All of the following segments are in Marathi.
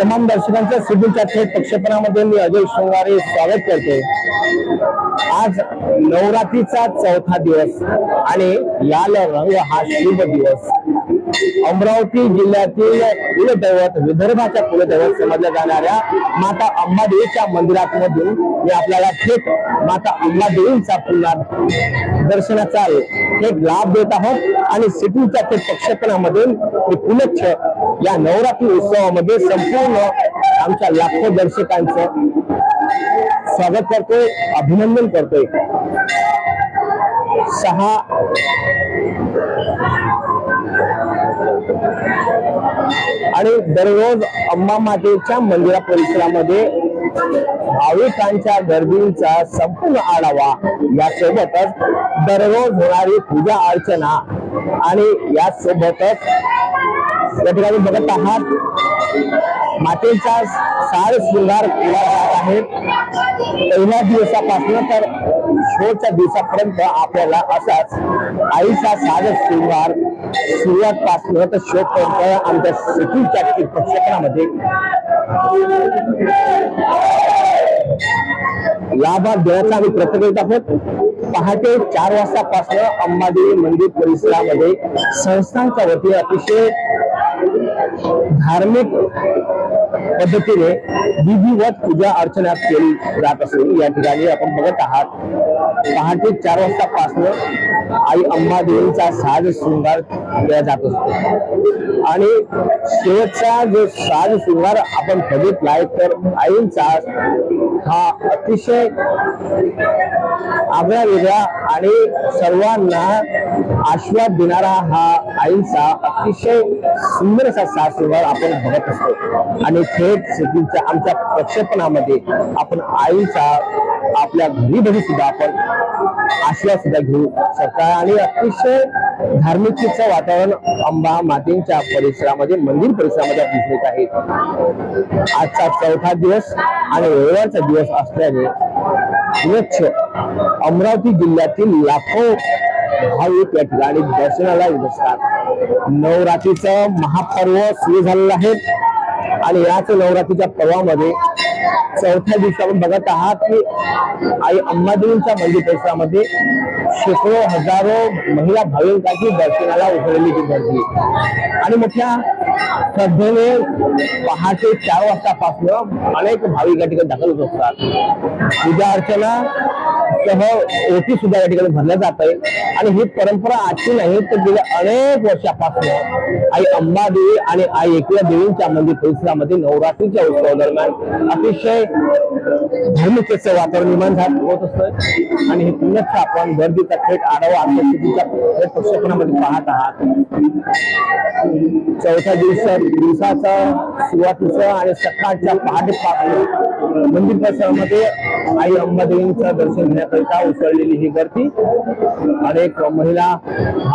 तमाम दर्शकांचं सिद्धूच्या थेट प्रक्षेपणामध्ये मी अजय शृंगारे स्वागत करते. आज नवरात्रीचा चौथा दिवस आणि याला रंग हा शुभ दिवस. अमरावती जिल्ह्यातील कुलदैवत विदर्भाच्या कुलदैवत समजल्या जाणाऱ्या माता अंबादेवीच्या मंदिरात मधून मी आपल्याला थेट माता अंबादेवींचा पुन्हा दर्शनाचा थेट लाभ देत आहोत. आणि सिटीच्या थेट प्रक्षेपणामधून मी पुनच्छ या नवरात्री उत्सवामध्ये संपूर्ण आमच्या लाखो दर्शकांचं स्वागत करतोय अभिनंदन करतोय. सहा आणि दररोज अंबा मातेच्या मंदिरा परिसरामध्ये भाविकांच्या गर्दींचा संपूर्ण आढावा यासोबतच दररोज होणारी पूजा अर्चना आणि यासोबतच या ठिकाणी बघत आहात मातेचा सार शृंगार केला जात आहे. पहिल्या दिवसापासून तर शेवटच्या दिवसापर्यंत आपल्याला असाच आईचा सार शृंगार सुरुवात पासून तर शेवटपर्यंत आमच्या सिटीच्या प्रक्षेपणामध्ये लाभात देण्याचा आम्ही प्रयत्न करीत आहोत. पहाटे चार वाजतापासून अंबादेवी मंदिर परिसरामध्ये संस्थांच्या वतीने अतिशय धार्मिक पद्धतीने विधिवत पूजा अर्चना केली जात असून या ठिकाणी आपण बघत आहात पहाटे चार वाजतापासून आई अंबादेवींचा साज शृंगार केला जात असतो. आणि शेवटचा जो साज शृंगार आपण बघितलाय तर आईंचा हा अतिशय आगळा वेगळा आणि सर्वांना आशीर्वाद देणारा हा आईचा अतिशय सुंदर असा साज आपण बघत असतो. आणि थेट सिद्धीच्या आमच्या प्रक्षेपणामध्ये आपण आईचा आपल्या घरी बघू सुद्धा आपण. आशिया सुद्धा घेऊ शकता. आणि अतिशय धार्मिकतेचं वातावरण अंबा मातेच्या परिसरामध्ये मंदिर परिसरामध्ये दिसत आहे. आजचा चौथा दिवस आणि रविवारचा दिवस असल्याने स्वच्छ अमरावती जिल्ह्यातील लाखो भाविक या ठिकाणी दर्शनाला येत असतात. नवरात्रीचं महापर्व सुरू झालेलं आहे. आणि याच नवरात्रीच्या पर्वामध्ये चौथ्या दिवशी आपण बघत आहात की आई अंबादेवींच्या मंदिर परिसरामध्ये शेकडो हजारो महिला भाविकांची दर्शनाला उतरलेली ही गर्दी. आणि मोठ्या श्रद्धेने पहाटे चार वाजतापासून अनेक भाविक या ठिकाणी दाखल होत असतात. पूजा अर्चना सह ओटी सुद्धा या ठिकाणी भरल्या जात आहे आणि ही परंपरा आजची नाही तर गेल्या अनेक वर्षापासून आई अंबादेवी आणि आई एकव्या देवींच्या मंदिर परिसरामध्ये नवरात्रीच्या उत्सवादरम्यान अतिशय धार्मिकतेचं वातावरण निर्माण होत असतं. आणि हे पुण्यस्थापन आपण गर्दीचा थेट आढावा आमच्या प्रक्षेपणामध्ये पाहत आहात. चौथ्या दिवसा दिवसाचा सुरुवातीचं आणि सकाळच्या पहाटेपासून मंदिर परिसरामध्ये आई अंबादेवींचं दर्शन घेण्याकरिता उसळलेली ही गर्दी. अनेक महिला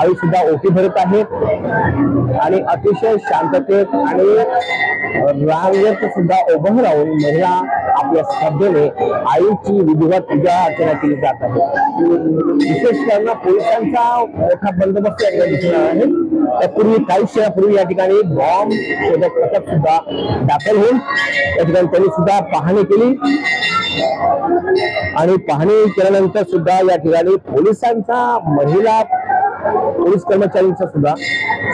आई सुद्धा ओटी भरत आहेत. आणि अतिशय शांततेत आणि रांगेत सुद्धा उभं राहून महिला आपल्या श्रद्धेने आईची विधिवत पूजा अर्चना केली जात आहे. विशेष त्यांना पोलिसांचा मोठा बंदोबस्त या ठिकाणी दिसून आहे. त्यापूर्वी काही क्षणापूर्वी या ठिकाणी बॉम्ब शोधक पथक सुद्धा दाखल होईल या ठिकाणी त्यांनी सुद्धा पाहणी केली. आणि पाहणी केल्यानंतर सुद्धा या ठिकाणी पोलिसांचा महिला पोलीस कर्मचाऱ्यांचा सुद्धा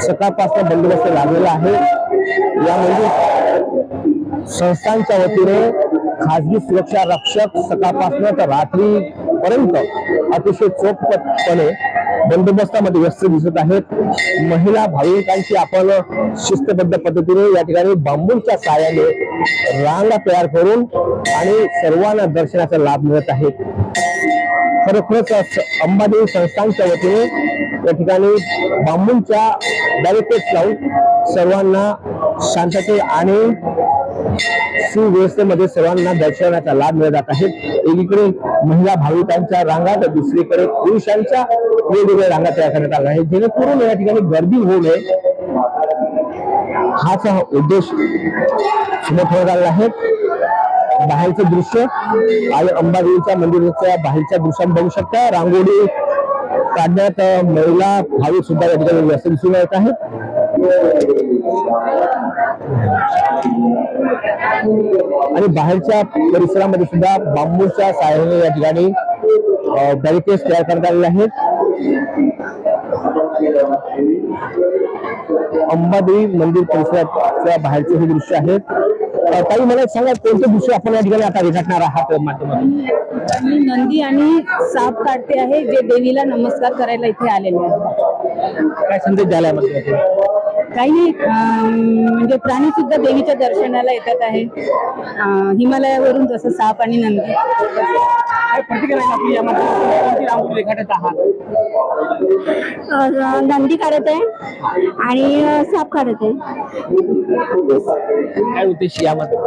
सकाळपासून बंदोबस्त लागलेला आहे. यामध्ये संस्थांच्या वतीने खासगी सुरक्षा रक्षक सकाळपासून तर रात्री परंतु अतिशय चोखपणे बंदोबस्तामध्ये व्यस्त दिसत आहेत. महिला भाविकांची आपण शिस्तबद्ध पद्धतीने या ठिकाणी बांबूच्या साहाय्याने रांगा तयार करून आणि सर्वांना दर्शनाचा लाभ मिळत आहे. खरोखरच अंबादेवी संस्थांच्या वतीने या ठिकाणी बांबूंच्या बॅरिकेड लावून सर्वांना शांतते आणि सुव्यवस्थेमध्ये सर्वांना दर्शनाचा लाभ मिळत जात आहे. एकीकडे महिला भाविकांच्या रांगा तर दुसरीकडे पुरुषांच्या वेगवेगळ्या रांगा तयार करण्यात आल्या आहेत. जेणेकरून या ठिकाणी गर्दी होऊ नये. हाच हा उद्देश समोर ठेवण्यात आलेला आहे. बाहेरचं दृश्य आणि अंबादेवीच्या मंदिराच्या बाहेरच्या दृश्यात बघू शकता. रांगोळी काढण्यात महिला भाविक सुद्धा या ठिकाणी व्यस्त दिसून येत आहेत. आणि बाहेरच्या परिसरामध्ये सुद्धा बांबूच्या सहाय्याने या ठिकाणी बॅरिकेड तयार करण्यात आलेले आहेत. अंबादेवी मंदिर परिसराच्या बाहेरचे हे दृश्य आहेत ताई मला सांगा कोणते दृश्य आपण या ठिकाणी आता रेखाटणार आहात माध्यमातून? मी नंदी आणि साप काढते आहे जे देवीला नमस्कार करायला इथे आलेले आहे काय संदेश द्यायला काही नाही म्हणजे प्राणी सुद्धा देवीच्या दर्शनाला येतात आहे. हिमालयावरून जसं साप आणि नंदी. नंदी काढत आहे आणि साप काढत आहे. उद्देश यामध्ये?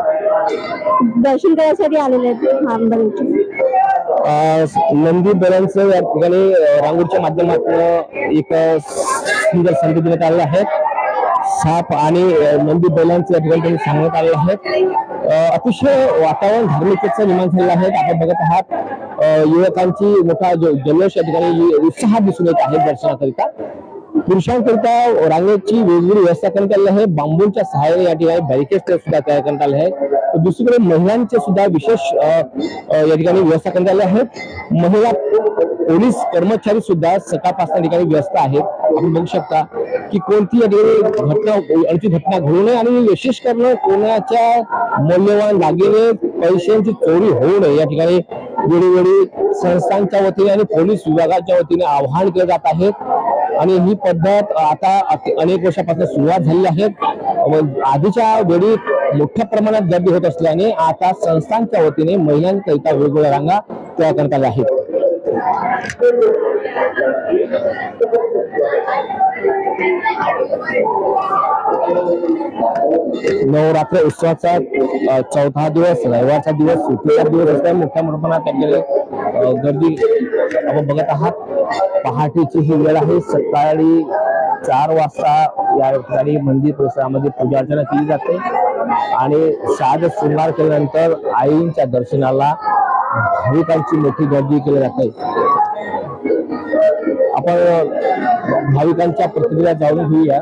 दर्शन करायसाठी आलेले आहेत नंदी बैलांचं या ठिकाणी अ, रांगोळीच्या माध्यमातून एक सुंदर संदेश देण्यात आलेला आहे. साप आणि नंदी बैलांचे या ठिकाणी त्यांनी सांगण्यात आलेलं आहे अतिशय वातावरण धार्मिकतेचं निर्माण झालेलं आहे. आपण बघत आहात युवकांची मोठा जो जल्लोष या ठिकाणी उत्साह दिसून येत आहे दर्शनाकरिता. पुरुषांकरिता रांगेची वेगवेगळी व्यवस्था करण्यात आली आहे. बांबूंच्या सहाय्याने या ठिकाणी बॅरिकेड सुद्धा तयार करण्यात आले आहे. दुसरीकडे महिलांचे सुद्धा विशेष या ठिकाणी व्यवस्था करण्यात आल्या आहेत महिला पोलीस कर्मचारी सुद्धा सकाळपासून ठिकाणी व्यस्त आहेत. आपण बघू शकता की कोणती या ठिकाणी घटना आणखी घटना घडू नये आणि विशेष करणं कोणाच्या मौल्यवान दागिने पैशांची चोरी होऊ नये या ठिकाणी वेळोवेळी संस्थांच्या वतीने आणि पोलीस विभागाच्या वतीने आवाहन केले जात आहे. आणि ही पद्धत आता अनेक वर्षापासून सुरुवात झालेली आहे. आधीच्या वेळी मोठ्या प्रमाणात गर्दी होत असल्याने आता संस्थांच्या वतीने महिलांकरिता वेगवेगळ्या रांगा तयार करण्यात आल्या आहेत. नवरात्र उत्सवाचा चौथा दिवस रविवारचा दिवस सुट्टीचा दिवस असल्यामुळे मोठ्या प्रमाणात त्यांच्याकडे गर्दी आपण बघत आहात. पहाटेची ही वेळ आहे. सकाळी चार वाजता या ठिकाणी मंदिर परिसरामध्ये पूजा अर्चना केली जाते. आणि साध शृंगार केल्यानंतर आईंच्या दर्शनाला भाविकांची मोठी गर्दी केली जाते. आपण भाविकांच्या प्रतिक्रिया जाणून घेऊया.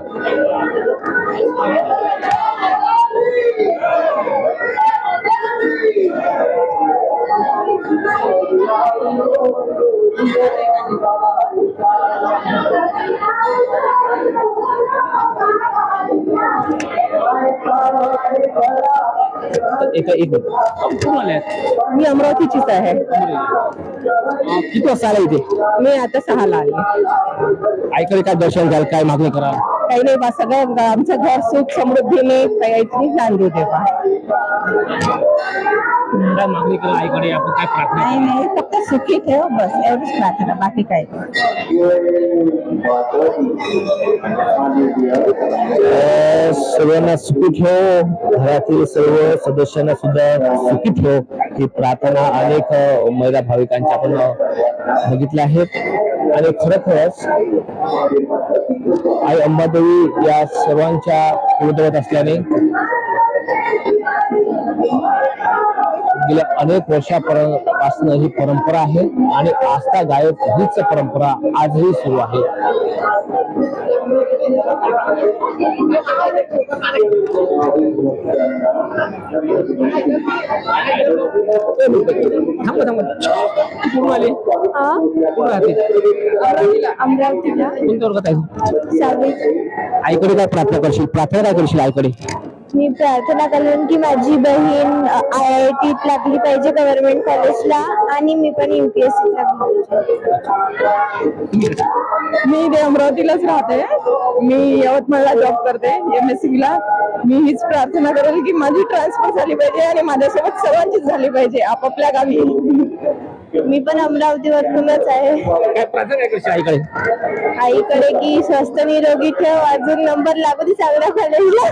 एक एक मिनिट. कुठून आहेत? मी अमरावतीचीच आहे. अ, किती वाजता आला इथे? मी आता सहाला आले. आईकडे काय दर्शन घ्याल काय मागणी करा काही नाही बा सगळं आमचं घर सुख समृद्धीने काहीतरी नांदू दे बा. काय मागणी करा आईकडे आपण काय प्रार्थना नाही नाही फक्त सुखी ठेव बस एवढीच प्रार्थना बाकी काय सर्वांना सुखी ठेव घरातील सर्व सदस्यांना सुद्धा सुखी ठेव. ही प्रार्थना अनेक महिला भाविकांच्या आपण बघितल्या आहेत. आणि खरोखरच आई अंबादेवी या सर्वांच्या कुलदेवत असल्याने गेल्या अनेक वर्षापासून ही परंपरा आहे आणि आस्था गायब हीच परंपरा आजही सुरू आहे. थांबा थांबा. कुठून आले? कुठून राहते अमरावतीला. कोणत्या वर्गात आहे? आईकडे काय प्रार्थना करशील? प्रार्थना काय करशील आईकडे? मी प्रार्थना करेन की माझी बहीण आय आय टीत लागली पाहिजे गव्हर्नमेंट कॉलेजला आणि मी पण युपीएससी लागली पाहिजे मी इथे अमरावतीलाच राहते. मी यवतमाळला जॉब करते एम एस सी ला. मी हीच प्रार्थना करेल की माझी ट्रान्सफर झाली पाहिजे आणि माझ्यासोबत सर्वांचीच झाली पाहिजे आपापल्या गावी. मी पण अमरावतीवरूनच आहे. काय प्रार्थना काय करशील आईकडे? आईकडे की स्वस्त निरोगी ठेव. अजून नंबर लागू दे चांगल्या कॉलेजला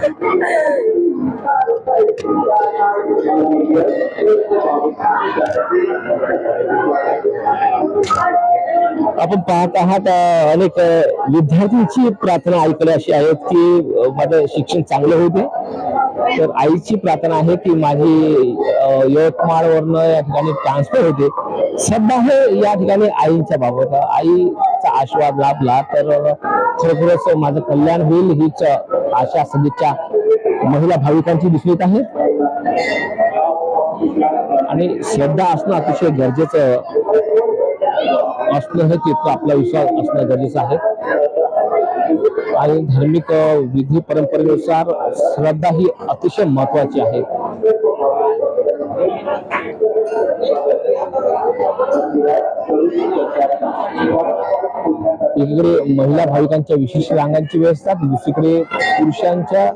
आपण पाहत आहात अनेक विद्यार्थ्यांची प्रार्थना ऐकली अशी आहे की माझं शिक्षण चांगलं होऊ दे. तर आईची प्रार्थना आहे की माझी अ, यवतमाळवरनं या ठिकाणी ट्रान्सफर होते. श्रद्धा आहे या ठिकाणी आईच्या बाबत. आईचा आशीर्वाद लाभला तर खरोखरच माझं कल्याण होईल हीच आशा सदिच्छा महिला भाविकांची दिसून येत आहे. आणि श्रद्धा असणं अतिशय गरजेचं असणं हे तिथं आपला विश्वास असणं गरजेचं आहे. आणि धार्मिक विधी परंपरेनुसार श्रद्धा ही अतिशय महत्वाची आहे. एकीकडे महिला भाविकांच्या विशेष रांगांची व्यवस्था दुसरीकडे पुरुषांच्या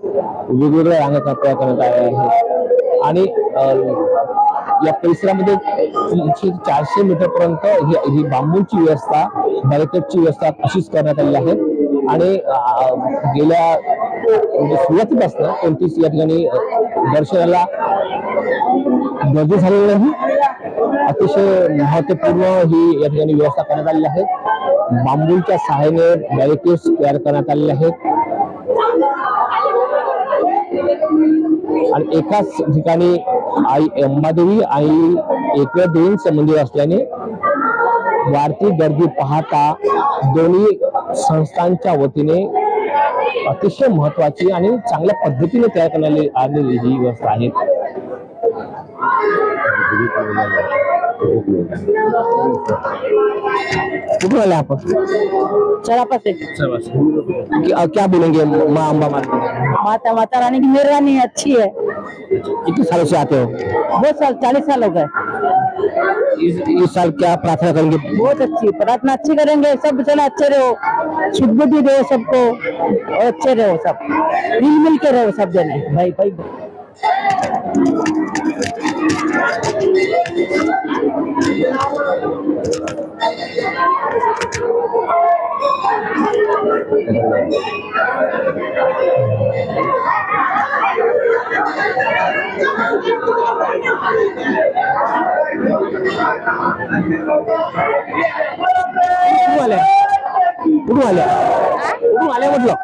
वेगवेगळ्या रांगा तयार करण्यात आल्या आहेत. आणि या परिसरामध्ये तीनशे चारशे मीटर पर्यंत ही ही बांबूची व्यवस्था बॅरिकेडची व्यवस्था अशीच करण्यात आली आहे. आणि गेल्या म्हणजे सुरुवातीपासून कोणतीच या ठिकाणी दर्शनाला गर्दी झालेली नाही. अतिशय महत्त्वपूर्ण ही या ठिकाणी व्यवस्था करण्यात आलेली आहे. बांबूच्या सहाय्याने बॅरिकेड्स तयार करण्यात आलेले आहेत. आणि एकाच ठिकाणी आई अंबादेवी आणि एकव्या देवींचं मंदिर असल्याने वाढती गर्दी पाहता दोन्ही संस्थांच्या वतीने अतिशय महत्वाची आणि चांगल्या पद्धतीने तयार करण्यात आलेली ही व्यवस्था आहे. कुठून आले आपण? चरापा से क्या- बोलेंगे? माँ अम्बा मार्केट. माता माता रानी की मेहरबानी अच्छी है। कितने सालों से आते हो? बहुत साल चालीस साल हो गए। इस, इस साल क्या प्रार्थना करेंगे? बहुत अच्छी प्रार्थना अच्छी करेंगे। सब जन अच्छे रहो। सुख बुद्धि दो सबको। और अच्छे रहो सब। मिल मिल के रहो सब जने। भाई भाई। कुठून आले कुठून आले कुठून आले म्हटलं.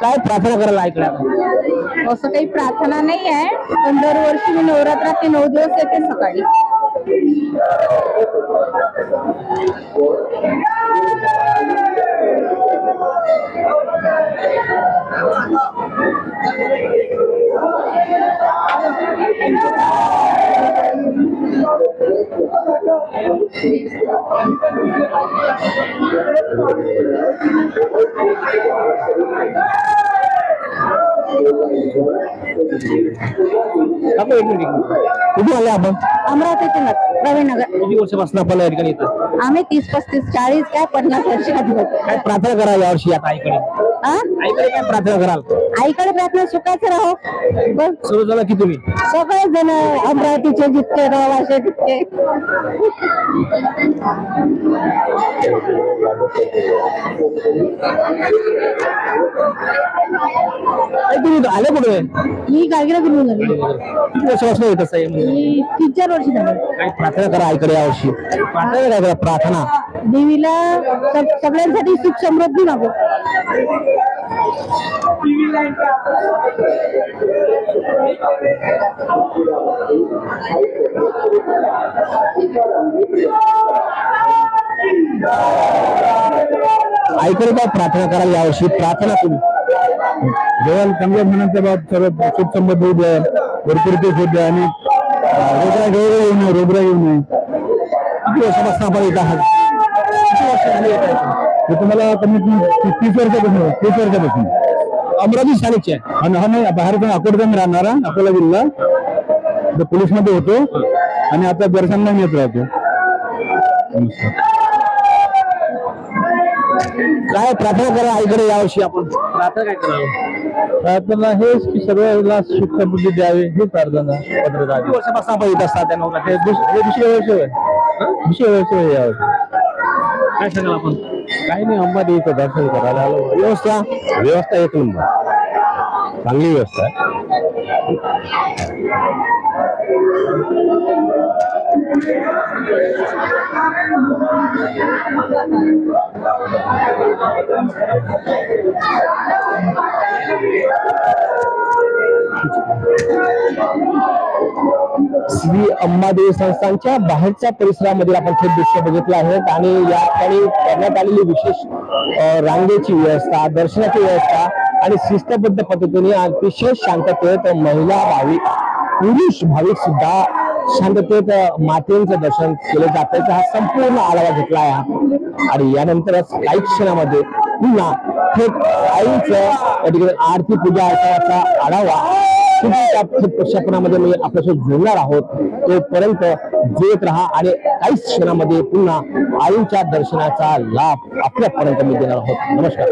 काय प्रार्थना करायला ऐकलं असं काही प्रार्थना नाही आहे पण दरवर्षी मी नवरात्रात ते नऊ दिवस येते सकाळी. काकू, एक मिनिट, एक मिनिट. कुठून आले आपण अमरावतीतून रवीनगर किती वर्षापासून आपण या ठिकाणी येतो आम्ही तीस पस्तीस चाळीस काय पन्नास वर्ष काय प्रार्थना करा यावर्षी आता आईकडे हा? आईकडे काय प्रार्थना कराल? आईकडे प्रार्थना सुखाचं राहो. बस. सर्वजण की तुम्ही? सगळे जण अमरावतीचे जितके रहिवासी तितके. काय तुम्ही आले कुठे? मी गाडगेला फिरून आली. किती वर्षापासून येत असं मी तीन चार वर्ष झाले. प्रार्थना करा आईकडे यावर्षी प्रार्थना काय करा प्रार्थना. देवीला सगळ्यांसाठी सुख समृद्धी मागो. आईकडे काय प्रार्थना कराल यावर्षी? प्रार्थना तुम्ही. देवाला चांगल्या मनाच्या बाबत सर्व सुख संबंध होऊ द्या भरपूर ते होऊ द्या आणि रोगरा गैर येऊ नये रोगरा येऊ नये. किती वर्षापासून आपण येत आहात? हे तुम्हाला कमीत कमी ती- तीस वर्षापासून तीस वर्षापासून. अमरावती स्थानिकचे आहे. आणि हा नाही बाहेर पण अकोटचा राहणारा अकोला जिल्हा. इथं पोलीसमध्ये होतो आणि आता दर्शनला मी येत राहतो. काय प्रार्थना करा आईकडे यावर्षी आपण. प्रार्थना काय करावं? प्रार्थना हेच की सर्वांना सुख समृद्धी द्यावे ही प्रार्थना. पत्रकार किती वर्षापासून आपण येत असतात हे दुस- हे दुसरे वर्ष दुसरे वर्ष यावर्षी काय सांगाल आपण काही नाही अंबादेवीचं दर्शन करायला आलो व्यवस्था व्यवस्था एक नंबर चांगली व्यवस्था आहे श्री अंबादेवी संस्थांच्या बाहेरच्या परिसरामध्ये आपण थेट दृश्य बघितलं आहे. आणि या ठिकाणी करण्यात आलेली विशेष रांगेची व्यवस्था दर्शनाची व्यवस्था आणि शिस्तबद्ध पद्धतीने अतिशय शांततेत महिला भाविक पुरुष भाविक सुद्धा शांततेत मातेचं दर्शन केलं जात हा संपूर्ण आढावा घेतला आहे आणि यानंतरच काही क्षणामध्ये पुन्हा थेट आईचं या ठिकाणी आरती पूजा अर्चनाचा आढावा पुन्हा त्या मी म्हणजे आपल्यासोबत जोडणार आहोत. तोपर्यंत जोत राहा आणि काहीच क्षणामध्ये पुन्हा आईच्या दर्शनाचा लाभ आपल्यापर्यंत मी देणार आहोत. नमस्कार.